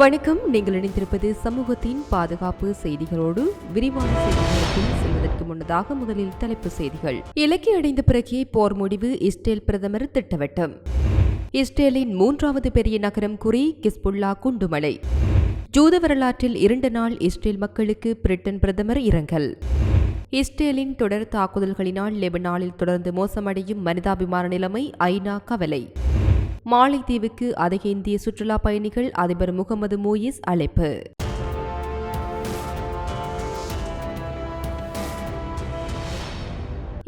வணக்கம். நீங்கள் இணைந்திருப்பது சமூகத்தின் பாதுகாப்பு செய்திகளோடு விரிவான செய்திகளுக்குள் செல்வதற்கு முன்னதாக முதலில் தலைப்பு செய்திகள். இலக்கை அடைந்த பிறகே போர் முடிவு இஸ்ரேல் பிரதமர் திட்டவட்டம். இஸ்ரேலின் மூன்றாவது பெரிய நகரம் குறி கிஸ்புல்லா குண்டுமலை. ஜூத வரலாற்றில் இரண்டு நாள் இஸ்ரேல் மக்களுக்கு பிரிட்டன் பிரதமர் இரங்கல். இஸ்ரேலின் தொடர் தாக்குதல்களினால் லெபனானில் தொடர்ந்து மோசமடையும் மனிதாபிமான நிலைமை ஐநா கவலை. மாலைத்தீவுக்கு அதிக இந்திய சுற்றுலா பயணிகள் அதிபர் முகமது மூயிஸ் அழைப்பு.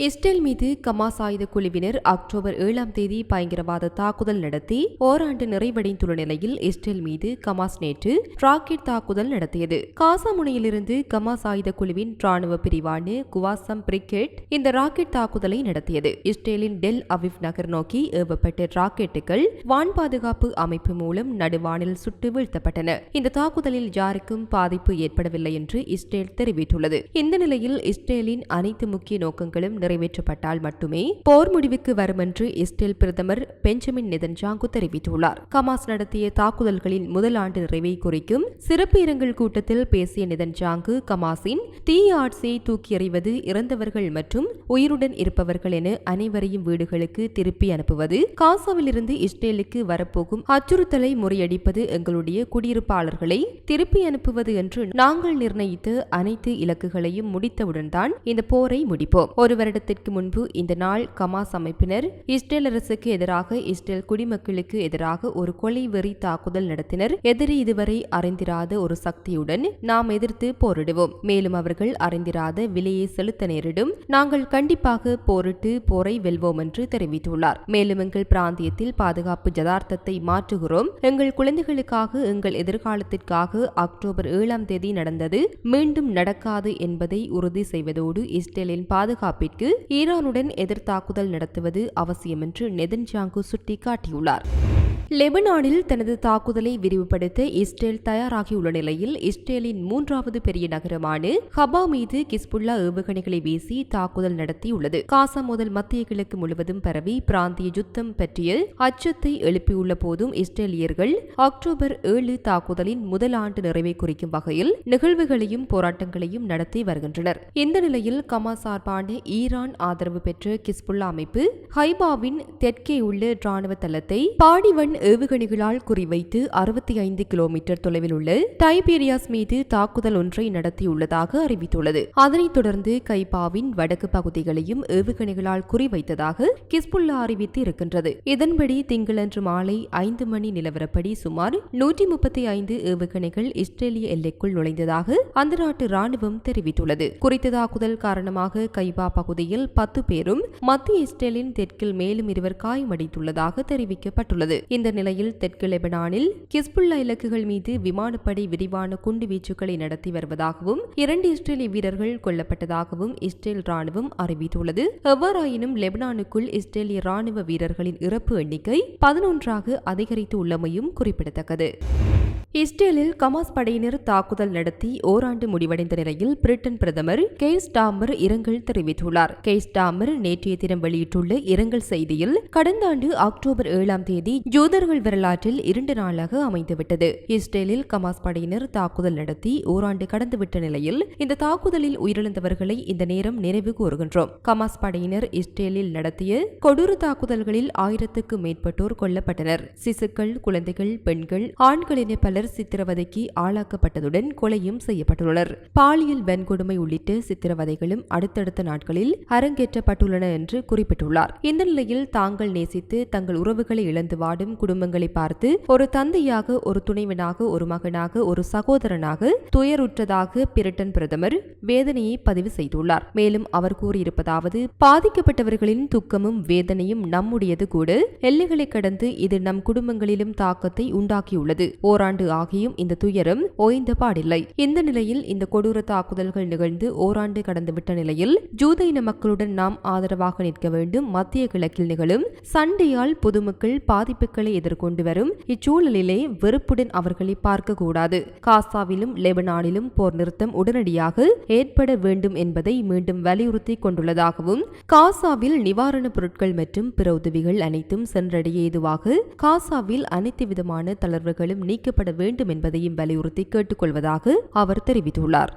இஸ்ரேல் மீது கமாஸ் ஆயுத குழுவினர் அக்டோபர் ஏழாம் தேதி பயங்கரவாத தாக்குதல் நடத்தி ஓராண்டு நிறைவடைந்துள்ள நிலையில் இஸ்ரேல் மீது கமாஸ் நேற்று ராக்கெட் தாக்குதல் நடத்தியது. காசா முனையிலிருந்து கமாஸ் ஆயுத குழுவின் ராணுவ பிரிவான குவாசம் பிரிக்கெட் இந்த ராக்கெட் தாக்குதலை நடத்தியது. இஸ்ரேலின் டெல் அவிவ் நகர் நோக்கி ஏவப்பட்ட ராக்கெட்டுகள் வான் பாதுகாப்பு அமைப்பு மூலம் நடுவானில் சுட்டு வீழ்த்தப்பட்டன. இந்த தாக்குதலில் யாருக்கும் பாதிப்பு ஏற்படவில்லை என்று இஸ்ரேல் தெரிவித்துள்ளது. இந்த நிலையில் இஸ்ரேலின் அனைத்து முக்கிய நோக்கங்களும் நிறைவேற்றப்பட்டால் மட்டுமே போர் முடிவுக்கு வரும் என்று இஸ்ரேல் பிரதமர் பெஞ்சமின் நெதன்ஜாங்கு தெரிவித்துள்ளார். கமாஸ் நடத்திய தாக்குதல்களின் முதல் ஆண்டு நிறைவை குறிக்கும் சிறப்பு இரங்கல் கூட்டத்தில் பேசிய நெதன்ஜாங்கு கமாஸின் தீய ஆட்சியை தூக்கி எறிவது இறந்தவர்கள் மற்றும் உயிருடன் இருப்பவர்கள் என அனைவரையும் வீடுகளுக்கு திருப்பி அனுப்புவது காசாவிலிருந்து இஸ்ரேலுக்கு வரப்போகும் அச்சுறுத்தலை முறியடிப்பது எங்களுடைய குடியிருப்பாளர்களை திருப்பி அனுப்புவது என்று நாங்கள் நிர்ணயித்த அனைத்து இலக்குகளையும் முடித்தவுடன் தான் இந்த போரை முடிப்போம். ஒரு வருடத்திற்கு முன்பு இந்த நாள் கமாஸ் அமைப்பினர் இஸ்ரேல் அரசுக்கு எதிராக இஸ்ரேல் குடிமக்களுக்கு எதிராக ஒரு கொலை வெறி தாக்குதல் நடத்தினர். எதிரி இதுவரை அறிந்திராத ஒரு சக்தியுடன் நாம் எதிர்த்து போரிடுவோம். மேலும் அவர்கள் அறிந்திராத விலையை செலுத்த நேரிடும். நாங்கள் கண்டிப்பாக போரிட்டு போரை வெல்வோம் என்று தெரிவித்துள்ளார். மேலும் எங்கள் பிராந்தியத்தில் பாதுகாப்பு ஜதார்த்தத்தை மாற்றுகிறோம். எங்கள் குழந்தைகளுக்காக எங்கள் எதிர்காலத்திற்காக அக்டோபர் ஏழாம் தேதி நடந்தது மீண்டும் நடக்காது என்பதை உறுதி செய்வதோடு இஸ்ரேலின் பாதுகாப்பிற்கு ஈரானுடன் எதிர்த்தாக்குதல் நடத்துவது அவசியம் என்று நெதன்ஜாங்கு சுட்டிக்காட்டியுள்ளார். லெபனானில் தனது தாக்குதலை விரிவுபடுத்த இஸ்ரேல் தயாராகியுள்ள நிலையில் இஸ்ரேலின் மூன்றாவது பெரிய நகரமான ஹபா மீது கிஸ்புல்லா ஏவுகணைகளை வீசி தாக்குதல் நடத்தியுள்ளது. காசா முதல் மத்திய கிழக்கு முழுவதும் பரவி பிராந்திய யுத்தம் பற்றிய அச்சத்தை எழுப்பியுள்ள போதும் இஸ்ரேலியர்கள் அக்டோபர் ஏழு தாக்குதலின் முதல் ஆண்டு நிறைவை குறிக்கும் வகையில் நிகழ்வுகளையும் போராட்டங்களையும் நடத்தி வருகின்றனர். இந்த நிலையில் கமா சார்பான ஈரான் ஆதரவு பெற்ற கிஸ்புல்லா அமைப்பு ஹைபாவின் தெற்கே உள்ள ராணுவ தளத்தை பாடிவன் ஏவுகணைகளால் குறிவைத்து அறுபத்தி ஐந்து கிலோமீட்டர் தொலைவில் உள்ள டைபீரியாஸ் மீது தாக்குதல் ஒன்றை நடத்தியுள்ளதாக அறிவித்துள்ளது. அதனைத் தொடர்ந்து கைபாவின் வடக்கு பகுதிகளையும் ஏவுகணைகளால் குறிவைத்ததாக கிஸ்புல்லா அறிவித்து இருக்கின்றது இதன்படி திங்களன்று மாலை ஐந்து மணி நிலவரப்படி சுமார் நூற்றி முப்பத்தி ஐந்து ஏவுகணைகள் இஸ்ரேலிய எல்லைக்குள் நுழைந்ததாக அந்த நாட்டு ராணுவம் தெரிவித்துள்ளது. குறித்த தாக்குதல் காரணமாக கைபா பகுதியில் பத்து பேரும் மத்திய இஸ்ரேலின் தெற்கில் மேலும் இருவர் காயமடைந்துள்ளதாக தெரிவிக்கப்பட்டுள்ளது. இந்த நிலையில் தெற்கு லெபனானில் கிஸ்புல்லா இலக்குகள் மீது விமானப்படை விரிவான குண்டு வீச்சுக்களை நடத்தி வருவதாகவும் இரண்டு இஸ்ரேலிய வீரர்கள் கொல்லப்பட்டதாகவும் இஸ்ரேல் ராணுவம் அறிவித்துள்ளது. எவ்வாறாயினும் லெபனானுக்குள் இஸ்ரேலிய ராணுவ வீரர்களின் இறப்பு எண்ணிக்கை பதினொன்றாக அதிகரித்து உள்ளமையும் குறிப்பிடத்தக்கது. இஸ்ரேலில் கமாஸ் படையினர் தாக்குதல் நடத்தி ஓராண்டு முடிவடைந்த நிலையில் பிரிட்டன் பிரதமர் கெய்ஸ் டாமர் இரங்கல் தெரிவித்துள்ளார். கெய்ஸ் டாமர் நேற்றைய தினம் வெளியிட்டுள்ள இரங்கல் செய்தியில் கடந்த ஆண்டு அக்டோபர் ஏழாம் தேதி ஜூதர்கள் வரலாற்றில் இரண்டு நாளாக அமைந்துவிட்டது. இஸ்ரேலில் கமாஸ் படையினர் தாக்குதல் நடத்தி ஓராண்டு கடந்துவிட்ட நிலையில் இந்த தாக்குதலில் உயிரிழந்தவர்களை இந்த நேரம் நினைவு கூறுகின்றோம். கமாஸ் படையினர் இஸ்ரேலில் நடத்திய கொடூர தாக்குதல்களில் ஆயிரத்துக்கும் மேற்பட்டோர் கொல்லப்பட்டனர். சிசுக்கள் குழந்தைகள் பெண்கள் ஆண்கள் என பலர் சித்திரவதைக்கு ஆளாக்கப்பட்டதுடன் கொலையும் செய்யப்பட்டுள்ளனர். பாலியல் வன்கொடுமை உள்ளிட்ட சித்திரவதைகளும் அடுத்தடுத்த நாட்களில் அரங்கேற்றப்பட்டுள்ளன என்று குறிப்பிட்டுள்ளார். இந்த நிலையில் தாங்கள் நேசித்து தங்கள் உறவுகளை இழந்து வாடும் குடும்பங்களை பார்த்து ஒரு தந்தையாக ஒரு துணைவனாக ஒரு மகனாக ஒரு சகோதரனாக துயருற்றதாக பிரிட்டன் பிரதமர் வேதனையை பதிவு செய்துள்ளார். மேலும் அவர் கூறியிருப்பதாவது பாதிக்கப்பட்டவர்களின் துக்கமும் வேதனையும் நம்முடையது கூட. எல்லைகளை கடந்து இது நம் குடும்பங்களிலும் தாக்கத்தை உண்டாக்கியுள்ளது. ஓராண்டு ஆகியும் இந்த துயரம் ஓய்ந்த பாடில்லை. இந்த நிலையில் இந்த கொடூர தாக்குதல்கள் நிகழ்ந்து ஓராண்டு கடந்துவிட்ட நிலையில் ஜூத இன மக்களுடன் நாம் ஆதரவாக நிற்க வேண்டும். மத்திய கிழக்கில் நிகழும் சண்டையால் பொதுமக்கள் பாதிப்புகளை எதிர்கொண்டு வரும் இச்சூழலிலே வெறுப்புடன் அவர்களை பார்க்க கூடாது காசாவிலும் லெபனானிலும் போர் நிறுத்தம் உடனடியாக ஏற்பட வேண்டும் என்பதை மீண்டும் வலியுறுத்தி கொண்டுள்ளதாகவும் காசாவில் நிவாரணப் பொருட்கள் மற்றும் பிற உதவிகள் அனைத்தும் சென்றடைய ஏதுவாக காசாவில் அனைத்து விதமான தளர்வுகளும் நீக்கப்பட வேண்டும் என்பதையும் வலியுறுத்தி கேட்டுக்கொள்வதாக அவர் தெரிவித்துள்ளார்.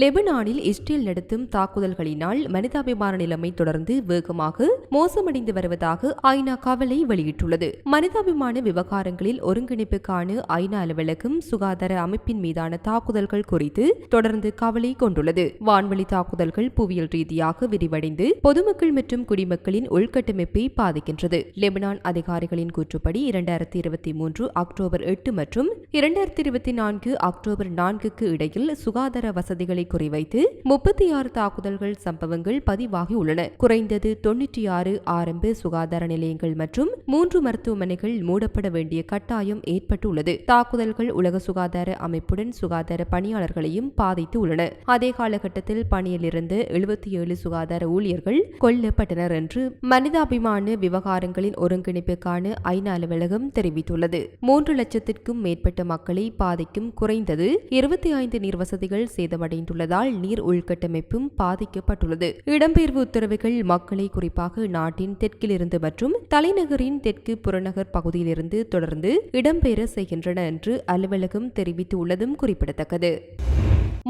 லெபனானில் இஸ்ரேல் நடத்தும் தாக்குதல்களினால் மனிதாபிமான நிலைமை தொடர்ந்து வேகமாக மோசமடைந்து வருவதாக ஐநா கவலை வெளியிட்டுள்ளது. மனிதாபிமான விவகாரங்களில் ஒருங்கிணைப்புக்கான ஐநா அலுவலகம் சுகாதார அமைப்பின் மீதான தாக்குதல்கள் குறித்து தொடர்ந்து கவலை கொண்டுள்ளது. வான்வெளி தாக்குதல்கள் புவியியல் ரீதியாக விரிவடைந்து பொதுமக்கள் மற்றும் குடிமக்களின் உள்கட்டமைப்பை பாதிக்கின்றது. லெபனான் அதிகாரிகளின் கூற்றுப்படி இரண்டாயிரத்தி இருபத்தி மூன்று அக்டோபர் எட்டு மற்றும் இரண்டாயிரத்தி இருபத்தி நான்கு அக்டோபர் நான்குக்கு இடையில் சுகாதார வசதிகளை குறிவைத்து முப்பத்தி ஆறு தாக்குதல்கள் சம்பவங்கள் பதிவாகியுள்ளன குறைந்தது தொன்னூற்றி ஆறு ஆரம்ப சுகாதார நிலையங்கள் மற்றும் மூன்று மருத்துவமனைகள் மூடப்பட வேண்டிய கட்டாயம் ஏற்பட்டுள்ளது. தாக்குதல்கள் உலக சுகாதார அமைப்புடன் சுகாதார பணியாளர்களையும் பாதித்து உள்ளன. அதே காலகட்டத்தில் பணியில் இருந்த எழுபத்தி ஏழு சுகாதார ஊழியர்கள் கொல்லப்பட்டனர் என்று மனிதாபிமான விவகாரங்களின் ஒருங்கிணைப்புக்கான ஐநா அலுவலகம் தெரிவித்துள்ளது. மூன்று லட்சத்திற்கும் மேற்பட்ட மக்களை பாதிக்கும் குறைந்தது இருபத்தி ஐந்து நீர் வசதிகள் குறைந்துள்ளதால் நீர் உள்கட்டமைப்பும் பாதிக்கப்பட்டுள்ளது. இடம்பெயர்வு உத்தரவுகள் மக்களை குறிப்பாக நாட்டின் தெற்கிலிருந்து மற்றும் தலைநகரின் தெற்கு புறநகர் பகுதியிலிருந்து தொடர்ந்து இடம்பெயர செய்கின்றன என்று அலுவலகம் தெரிவித்துள்ளதும் குறிப்பிடத்தக்கது.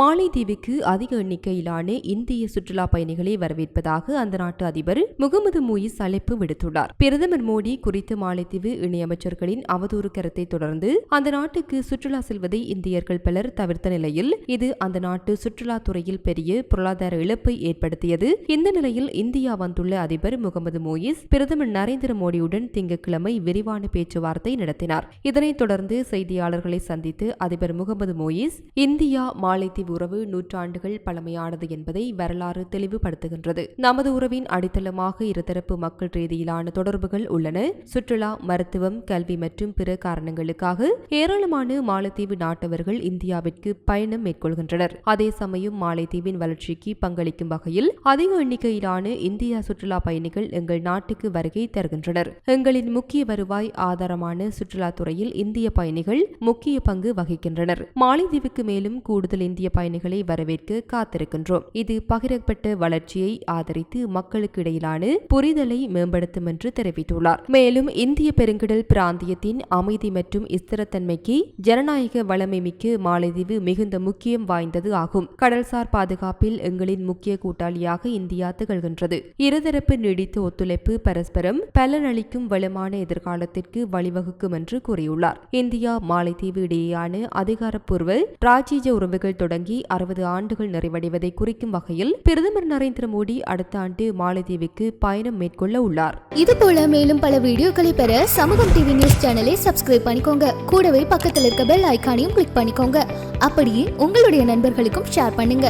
மாலைதீவுக்கு அதிக எண்ணிக்கையிலான இந்திய சுற்றுலா பயணிகளை வரவேற்பதாக அந்த நாட்டு அதிபர் முகமது மூயிஸ் அழைப்பு விடுத்துள்ளார். பிரதமர் மோடி குறித்து மாலைத்தீவு இணையமைச்சர்களின் அவதூறு கருத்தை தொடர்ந்து அந்த நாட்டுக்கு சுற்றுலா செல்வதை இந்தியர்கள் பலர் தவிர்த்த நிலையில் இது அந்த நாட்டு சுற்றுலா துறையில் பெரிய பொருளாதார இழப்பை ஏற்படுத்தியது. இந்த நிலையில் இந்தியா வந்துள்ள அதிபர் முகமது மோயிஸ் பிரதமர் நரேந்திர மோடியுடன் திங்கட்கிழமை விரிவான பேச்சுவார்த்தை நடத்தினார். இதனைத் தொடர்ந்து செய்தியாளர்களை சந்தித்து அதிபர் முகமது மோயிஸ் இந்தியா மாலைத்தீவு உறவு நூற்றாண்டுகள் பழமையானது என்பதை வரலாறு தெளிவுபடுத்துகின்றது. நமது உறவின் அடித்தளமாக இருதரப்பு மக்கள் ரீதியிலான தொடர்புகள் உள்ளன. சுற்றுலா மருத்துவம் கல்வி மற்றும் பிற காரணங்களுக்காக ஏராளமான மாலத்தீவு நாட்டவர்கள் இந்தியாவிற்கு பயணம் மேற்கொள்கின்றனர். அதே சமயம் மாலைத்தீவின் வளர்ச்சிக்கு பங்களிக்கும் வகையில் அதிக எண்ணிக்கையிலான இந்தியா சுற்றுலா பயணிகள் எங்கள் நாட்டுக்கு வருகை தருகின்றனர். எங்களின் முக்கிய வருவாய் ஆதாரமான சுற்றுலா துறையில் இந்திய பயணிகள் முக்கிய பங்கு வகிக்கின்றனர். மாலைதீவுக்கு மேலும் கூடுதல் இந்திய பயணிகளை வரவேற்க காத்திருக்கின்றோம். இது பகிரப்பட்ட வளர்ச்சியை ஆதரித்து மக்களுக்கு இடையிலான புரிதலை மேம்படுத்தும் என்று தெரிவித்துள்ளார். மேலும் இந்திய பெருங்கடல் பிராந்தியத்தின் அமைதி மற்றும் ஸ்திரத்தன்மைக்கு ஜனநாயக வளமை மிக்க மாலைதீவு மிகுந்த முக்கியம் வாய்ந்தது ஆகும். கடல்சார் பாதுகாப்பில் எங்களின் முக்கிய கூட்டாளியாக இந்தியா திகழ்கின்றது. இருதரப்பு நீடித்த ஒத்துழைப்பு பரஸ்பரம் பலனளிக்கும் வளமான எதிர்காலத்திற்கு வழிவகுக்கும் என்று கூறியுள்ளார். இந்தியா மாலைத்தீவு இடையேயான அதிகாரப்பூர்வ ராஜீஜ உறவுகள் தொடங்கி அறுபது ஆண்டுகள் நிறைவடைவதை குறிக்கும் வகையில் பிரதமர் நரேந்திர மோடி அடுத்த ஆண்டு மாலத்தீவுக்கு பயணம் மேற்கொள்ள உள்ளார். இது போல மேலும் பல வீடியோக்களை பெற சமூகம் டிவி நியூஸ் சேனலை சப்ஸ்கிரைப் பண்ணிக்கோங்க. கூடவே பக்கத்தில் இருக்க பெல் ஐக்கானையும் கிளிக் பண்ணிக்கோங்க. அப்படியே உங்களுடைய நண்பர்களுக்கும் ஷேர் பண்ணுங்க.